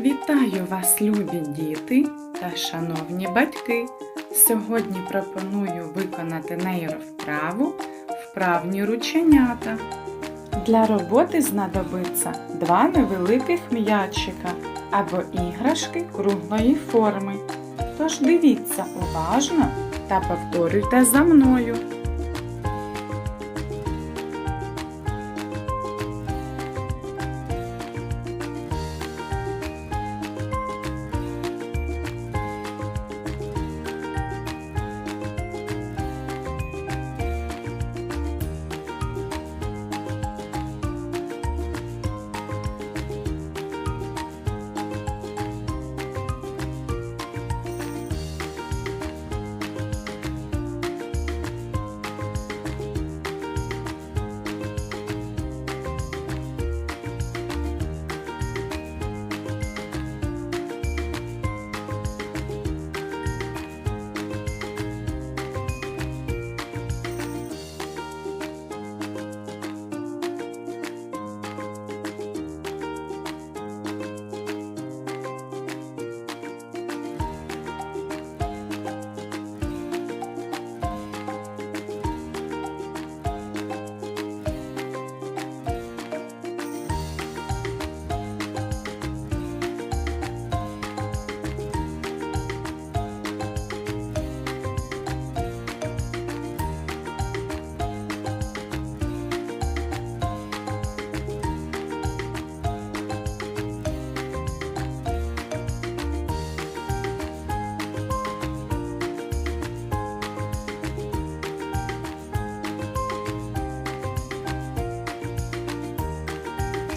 Вітаю вас, любі діти та шановні батьки. Сьогодні пропоную виконати нейровправу вправні рученята. Для роботи знадобиться два невеликих м'ячика або іграшки круглої форми. Тож дивіться уважно та повторюйте за мною.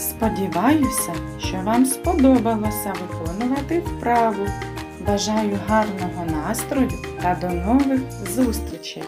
Сподіваюся, що вам сподобалося виконувати вправу. Бажаю гарного настрою та до нових зустрічей!